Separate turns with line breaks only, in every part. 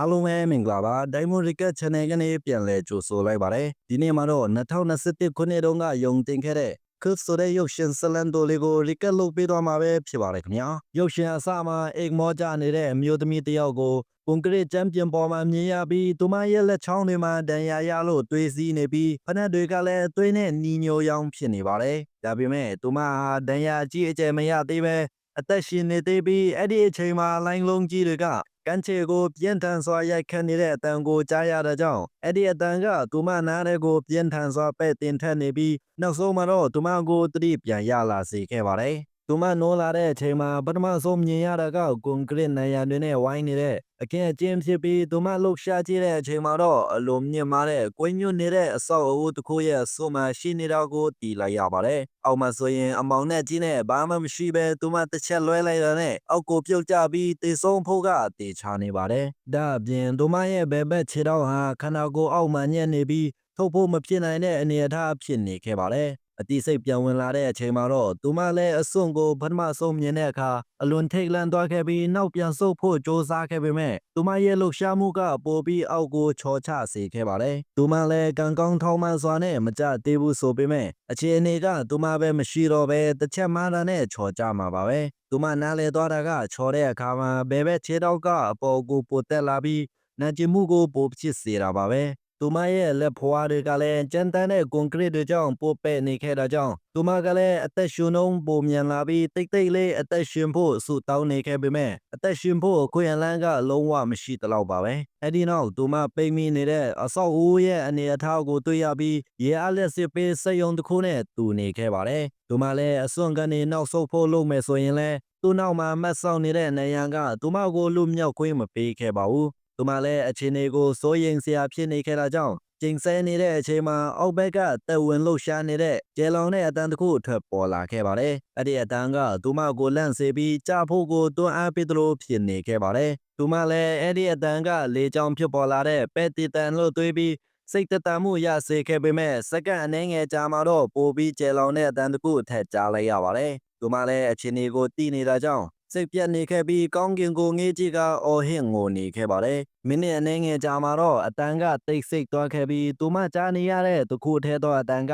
အားလုံးပဲမင်္ဂလာပါ Diamond Ricket Channel ကနေပြန်လည်ကြိုဆိုလိုက်ပါတယ်ဒီနေ့မှာတော့2021ခုနှစ်တုန်းကယုံတင်ခဲ့တဲ့ခုဆိုတဲ့ရုပ်ရှင်ဇလန်တိုလေးကို Ricket လုပ်ပေးသွားမှာပဲဖြစ်ပါတယ်ခင်ဗျာရုပ်ရှင်အစမှာအိမ်မောကြနေတဲ့အမျိုးသမီးတစ်ယောက်ကိုကွန်ကရစ်ချမ်းပြင်ပေါ်မှာမြင်ရပြီးသူမရဲ့လက်ချောင်းတွေမှာဒဏ်ရာရလို့သွေးစည်းနေပြီးဖနက်တွေကလည်းသွေးနဲ့နီညိုရောင်ဖြစ်နေပါတယ်ဒါပေမဲ့သူမဟာဒဏ်ရာအကြီးအကျယ်မရသေးပဲအသက်ရှင်နေသေးပြီးအဲ့ဒီအချိန်မှာလိုင်းလုံးကြီးတွေက ကန်းချေကိုပြင်းထန်စွာရိုက်ခတ်နေတဲ့အတန်ကိုကြားရတဲ့ကြောင့်အဲ့ဒီအတန်ကသူမနားတဲ့ကိုပြင်းထန်စွာပဲ့တင်ထက်နေပြီးနောက်ဆုံးမှာတော့သူမကိုတတိပြန်ရလာစေခဲ့ပါတယ် သူမနိုးလာတဲ့အချိန်မှာပထမဆုံးမြင်ရတာကကွန်ကရစ်နိုင်ရံတွေနဲ့ဝိုင်းနေတဲ့အခင်းအကျင်းဖြစ်ပြီးသူမလှုပ်ရှားကြည့်တဲ့အချိန်မှာတော့အလိုမြင့်မားတဲ့ကွင်းညွတ်နေတဲ့အဆောက်အဦတစ်ခုရဲ့အစွန်မှာရှိနေတာကိုတီးလိုက်ရပါတယ်။အောက်မှာဆိုရင်အမောင်နဲ့ကြီးနဲ့ဘာမှမရှိပဲသူမတစ်ချက်လွဲလိုက်တာနဲ့အောက်ကိုပြုတ်ကျပြီးတေဆုံးဖို့ကတေချာနေပါတယ်။ဒါအပြင်သူမရဲ့ဘယ်ဘက်ခြေထောက်ဟာခန္ဓာကိုယ်အောက်မှာညက်နေပြီးထုတ်ဖို့မဖြစ်နိုင်တဲ့အနေအထားဖြစ်နေခဲ့ပါတယ်။ အတိစိတ်ပြန်ဝင်လာတဲ့အချိန်မှာတော့သူမလည်းအစွန့်ကိုပထမဆုံးမြင်တဲ့အခါအလွန်ထိတ်လန့်သွားခဲ့ပြီးနောက်ပြန်ဆုတ်ဖို့ကြိုးစားခဲ့ပေမဲ့သူမရဲ့လှုပ်ရှားမှုကပိုပြီးအောက်ကိုချော်ချစေခဲ့ပါတယ်။သူမလည်းကံကောင်းထောင်းမှန်စွာနဲ့မကြသေးဘူးဆိုပေမဲ့အခြေအနေကသူမပဲမရှိတော့ပဲတစ်ချက်မှတာနဲ့ချော်ကြမှာပါပဲ။သူမနားလေသွားတာကချော်တဲ့အခါမှာဘယ်ဘက်ခြေထောက်ကအပေါ်ကိုပိုတက်လာပြီးနာကျင်မှုကိုပိုဖြစ်စေတာပါပဲ။ သူမရဲ့လက်ဖွားတွေကလည်းကြမ်းတမ်းတဲ့ကွန်ကရစ်တွေကြောင့်ပိုပဲ့နေခဲ့တာကြောင့်သူမကလည်းအသက်ရှင်နှုန်းပိုမြန်လာပြီးတိတ်တိတ်လေးအသက်ရှင်ဖို့ဆူတောင်းနေခဲ့ပေမဲ့အသက်ရှင်ဖို့အခွင့်အလမ်းကလုံးဝမရှိတလောက်ပါပဲအဲ့ဒီနောက်သူမပိတ်မိနေတဲ့အဆောက်အဦရဲ့အနေအထားကိုတွေ့ရပြီးရေအားလက်စစ်ပေးစက်ယုံတစ်ခုနဲ့တူနေခဲ့ပါတယ်သူမလည်းအစွန်ကနေနောက်ဆုတ်ဖို့လုပ်မယ်ဆိုရင်လည်းသူ့နောက်မှာမတ်ဆောင်နေတဲ့နေရန်ကသူမကိုလူမြောက်ခွင့်မပေးခဲ့ပါဘူး သူမလည်းအခြေအနေကိုစိုးရိမ်စရာဖြစ်နေခဲ့တာကြောင့်ကျိန်ဆဲနေတဲ့အချိန်မှာအောက်ဘက်ကတက်ဝင်လှုပ်ရှားနေတဲ့ကျဲလောင်တဲ့အတန်တစ်ခုထွက်ပေါ်လာခဲ့ပါတယ်။အဲ့ဒီအတန်ကသူမကိုလန့်စေပြီးကြာဖို့ကိုတွန်းအားပေးသလိုဖြစ်နေခဲ့ပါတယ်။သူမလည်းအဲ့ဒီအတန်ကလေကြောင်ဖြစ်ပေါ်လာတဲ့ပဲ့တီတန်လို့တွေးပြီးစိတ်တတမှုရစေခဲ့ပေမဲ့စက္ကန့်အနည်းငယ်ကြာမှတော့ပိုပြီးကျဲလောင်တဲ့အတန်တစ်ခုထက်ကြားလိုက်ရပါတယ်။သူမလည်းအခြေအနေကိုသိနေတာကြောင့် စိတ်ပြတ်နေခဲ့ပြီးကောင်းကင်ကိုငေးကြည့်ကအော်ဟစ်ငိုနေခဲ့ပါတယ်။မိနစ်အနည်းငယ်ကြာမှတော့အတန်ကတိတ်ဆိတ်သွားခဲ့ပြီးသူမကြားနေရတဲ့တခုထဲသောအတန်က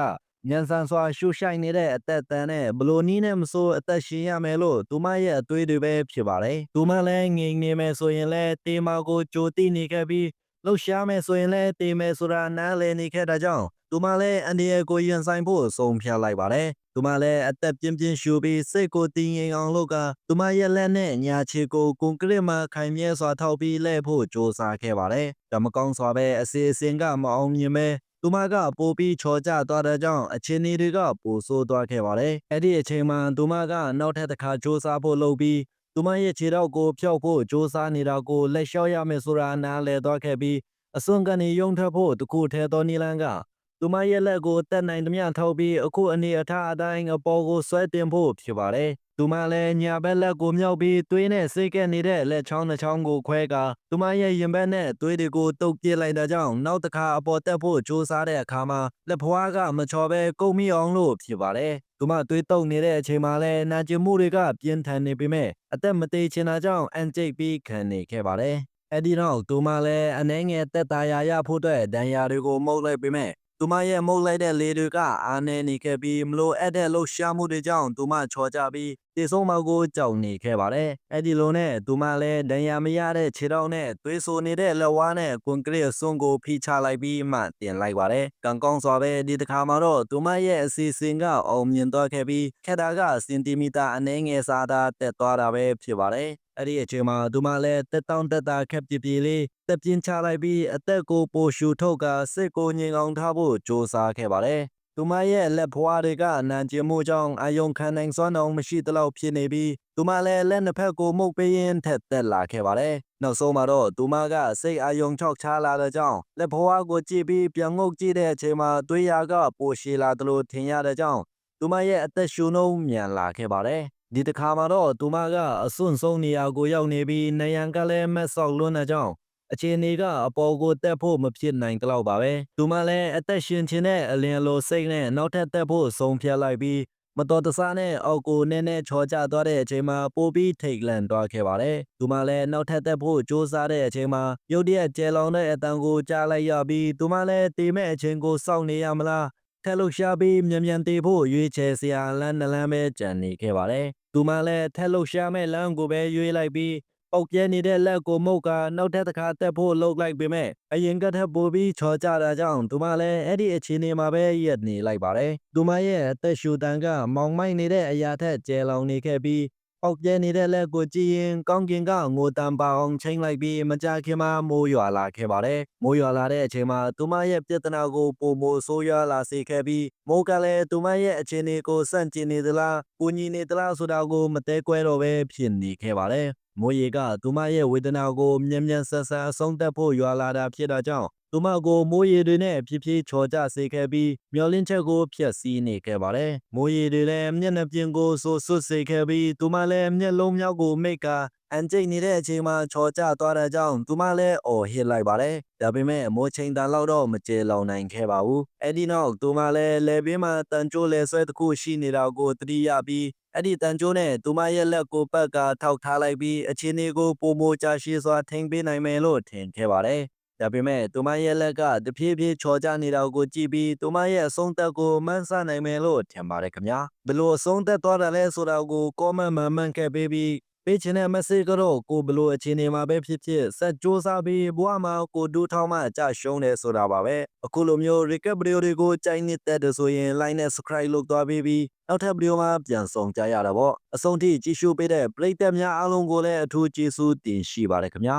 ညံဆန်စွာရှူရှိုက်နေတဲ့အသက်တန်နဲ့ဘလိုနီးနဲ့မဆိုးအသက်ရှင်ရမယ်လို့သူမရဲ့အသွေးတွေပဲဖြစ်ပါတယ်။သူမလည်းငြိမ်နေမယ်ဆိုရင်လည်းတေမာကိုကြိုတိနေခဲ့ပြီး လှုပ်ရှားမယ်ဆိုရင်လည်းတေမယ်ဆိုတာနားလည်နေခဲ့တာကြောင့်သူမလည်းအန်ဒီရဲ့ကိုရင်ဆိုင်ဖို့ဆုံးဖြတ်လိုက်ပါတယ်။သူမလည်းအသက်ပြင်းပြင်းရှူပြီးစိတ်ကိုတင်းငင်အောင်လုပ်ကသူမရဲ့လက်နဲ့ညာခြေကိုကွန်ကရစ်မှာခိုင်မြဲစွာထောက်ပြီးလဲဖို့ကြိုးစားခဲ့ပါတယ်။ဒါမကောင်းစွာပဲအစီအစဉ်ကမအောင်မြင်ပဲသူမကပိုပြီးချော်ကျသွားတဲ့ကြောင့်အချင်းကြီးတွေကပိုဆိုးသွားခဲ့ပါတယ်။အဲ့ဒီအချိန်မှာသူမကနောက်ထပ်တစ်ခါစူးစမ်းဖို့လုပ်ပြီး သူမရဲ့ခြေထောက်ကိုဖျောက်ဖို့စူးစမ်းနေတာကိုလက်လျှော့ရမယ်ဆိုတာနားလည်သွားခဲ့ပြီးအစွန်ကနေယုံထဖို့တခုထဲသောနီလန်က သူမရဲ့လက်ကိုတက်နိုင်သမျှထောက်ပြီးအခုအနေအထားအတိုင်းအပေါ်ကိုဆွဲတင်ဖို့ဖြစ်ပါတယ်။သူမလည်းညာဘက်လက်ကိုမြောက်ပြီးသွေးနဲ့စိတ်ကက်နေတဲ့လက်ချောင်းနှချောင်းကိုခွဲကာသူမရဲ့ရင်ဘက်နဲ့သွေးတွေကိုတုပ်ပြစ်လိုက်တဲ့ကြောင့်နောက်တစ်ခါအပေါ်တက်ဖို့ကြိုးစားတဲ့အခါမှာလက်ဖွားကမချော်ပဲကုန်မိအောင်လို့ဖြစ်ပါတယ်။သူမသွေးတုပ်နေတဲ့အချိန်မှာလည်းနာကျင်မှုတွေကပြင်းထန်နေပေမဲ့အသက်မသေးချင်တာကြောင့်အန်ကျိတ်ပြီးခံနေခဲ့ပါတယ်။အဲ့ဒီနောက်သူမလည်းအနှဲငယ်တက်တာရရဖို့အတွက်ဒဏ်ရာတွေကိုမှုတ်လိုက်ပေမဲ့ သူမရဲ့မှုတ်လိုက်တဲ့လေတွေကအာနေနေခဲ့ပြီးမလို့အဲ့တဲ့လှုပ်ရှားမှုတွေကြောင့်သူမချော်ကြပြီးတေဆုံးမောက်ကိုကြောက်နေခဲ့ပါတယ်။အဲ့ဒီလိုနဲ့သူမလည်းဒဏ်ရာမရတဲ့ခြေထောက်နဲ့သွေးဆူနေတဲ့လက်ဝါးနဲ့ကွန်ကရစ်စွန်းကိုဖိချလိုက်ပြီးမှတင်လိုက်ပါတယ်။ကံကောင်းစွာပဲဒီတစ်ခါမှာတော့သူမရဲ့အစီအစဉ်ကအောင်မြင်သွားခဲ့ပြီးခက်တာကစင်တီမီတာအနည်းငယ်စားသာတက်သွားတာပဲဖြစ်ပါတယ်။ အဲ့ဒီအချိန်မှာသူမလည်းတက်တောင့်တက်တာခက်ပြပြလေးတက်ပြင်းချလိုက်ပြီးအသက်ကိုပိုရှူထုတ်ကစစ်ကိုငြိမ်အောင်ထားဖို့ကြိုးစားခဲ့ပါတယ်။သူမရဲ့လက်ဖွားတွေကအနံကျင်မှုကြောင့်အယုံခံနိုင်စွမ်းအောင်မရှိသလောက်ဖြစ်နေပြီးသူမလည်းလက်နှစ်ဖက်ကိုမှုတ်ပေးရင်းထက်သက်လာခဲ့ပါတယ်။နောက်ဆုံးမှာတော့သူမကစိတ်အယုံချောက်ချလာတဲ့ကြောင့်လက်ဖွားကိုကြည့်ပြီးပြန်ငုတ်ကြည့်တဲ့အချိန်မှာသွေးရကပိုရှည်လာသလိုထင်ရတဲ့ကြောင့်သူမရဲ့အသက်ရှူနှုံးမြန်လာခဲ့ပါတယ်။ ဒီတစ်ခါမှာတော့သူမကအစွန့်ဆုံးနေရာကိုရောက်နေပြီးနေရန်ကလည်းမက်ဆောက်လွန်းတဲ့ကြောင့်အခြေအနေကအပေါ်ကိုတက်ဖို့မဖြစ်နိုင်တော့ပါပဲသူမလည်းအသက်ရှင်ခြင်းနဲ့အလင်းလိုစိတ်နဲ့နောက်ထပ်တက်ဖို့ဆုံးဖြတ်လိုက်ပြီးမတော်တဆနဲ့အောက်ကိုနည်းနည်းချော်ကျသွားတဲ့အချိန်မှာပိုပြီးထိတ်လန့်သွားခဲ့ပါတယ်သူမလည်းနောက်ထပ်သက်ဖို့စူးစမ်းတဲ့အချိန်မှာရုတ်တရက်ကျဲလောင်တဲ့အတန်ကိုကြားလိုက်ရပြီးသူမလည်းတေမဲ့အချိန်ကိုစောင့်နေရမလား ထက်လို့ရှာပြီးမြန်မြန်သေးဖို့ရွေးချယ်စရာလမ်းနှလမ်းပဲကြံနေခဲ့ပါတယ်။သူမှလည်းထက်လို့ရှာမဲ့လမ်းကိုပဲရွေးလိုက်ပြီးပောက်ပြဲနေတဲ့လက်ကိုမှုတ်ကနောက်ထပ်တစ်ခါတက်ဖို့လှုပ်လိုက်ပေမဲ့အရင်ကထက်ပိုပြီးချော်ကြတာကြောင့်သူမှလည်းအဲ့ဒီအခြေအနေမှာပဲရက်နေလိုက်ပါတယ်။သူမရဲ့အသက်ရှူတန်ကမောင်မိုက်နေတဲ့အရာထက်ကျဲလောင်နေခဲ့ပြီး ပောက်ပြဲနေတဲ့လက်ကိုကြည့်ရင်ကောင်းကင်ကငိုတန်ပါအောင်ချိန်လိုက်ပြီးမကြခင်မှာမိုးရွာလာခဲ့ပါတယ်။မိုးရွာလာတဲ့အချိန်မှာသူမရဲ့ပြဿနာကိုပုံမိုဆိုးရွားလာစေခဲ့ပြီးမိုးကလည်းသူမရဲ့အခြေအနေကိုစန့်ကျင်နေသလား၊ပူညီနေသလားဆိုတာကိုမတဲကွဲတော့ပဲဖြစ်နေခဲ့ပါတယ်။ မိုးရေကသူမရဲ့ဝေဒနာကိုမြန်မြန်ဆန်ဆန်အဆုံးသတ်ဖို့ရွာလာတာဖြစ်တာကြောင့်သူမကိုမိုးရေတွေနဲ့ဖြည်းဖြည်းချော်ကျစေခဲ့ပြီးမျောလင်းချက်ကိုဖျက်ဆီးနေခဲ့ပါတယ်။မိုးရေတွေလည်းမျက်နှာပြင်ကိုဆိုဆွတ်စေခဲ့ပြီးသူမလည်းမျက်လုံးမြောက်ကိုမိတ်ကအန်ကျိတ်နေတဲ့အချိန်မှာချော်ကျသွားတဲ့ကြောင့်သူမလည်းအော်ဟစ်လိုက်ပါတယ်။ဒါပေမဲ့မိုးချိန်တန်လောက်တော့မကျေလောင်နိုင်ခဲ့ပါဘူး။အဲ့ဒီနောက်သူမလည်းလေပင်းမှာတန်ကြိုးလေဆွဲတစ်ခုရှိနေတာကိုသတိရပြီး အဲ့ဒီတန်ကြိုးနဲ့သူမရဲ့လက်ကိုပတ်ကထောက်ထားလိုက်ပြီးအခြေအနေကိုပုံမကြရှိစွာထိန်ပေးနိုင်မယ်လို့ထင်ခဲ့ပါတယ်။ဒါပေမဲ့သူမရဲ့လက်ကတဖြည်းဖြည်းချော်ကျနေတာကိုကြည့်ပြီးသူမရဲ့အဆုံးသက်ကိုမှန်းဆနိုင်မယ်လို့ထင်ပါတယ်ခင်ဗျာဘလို့အဆုံးသက်သွားတယ်လဲဆိုတာကို comment မှာမှန်ခဲ့ပေးပြီး ပေးချင်တဲ့ message ကတော့ကိုဘလို့အခြေအနေမှာပဲဖြစ်ဖြစ်ဆက်စူးစမ်းပြီးဘဝမှာကိုဒူးထောင်းမှအကြရှုံးတယ်ဆိုတာပါပဲအခုလိုမျိုး recap video တွေကိုကြိုက်နေတဲ့ဆိုရင် like နဲ့ subscribe လုပ်သွားပေးပြီးနောက်ထပ်ဗီဒီယိုမှာပြန်ဆောင်ကြရတာပေါ့အဆုံးထိကြည့်ရှုပေးတဲ့ပရိသတ်များအားလုံးကိုလည်းအထူးကျေးဇူးတင်ရှိပါတယ်ခင်ဗျာ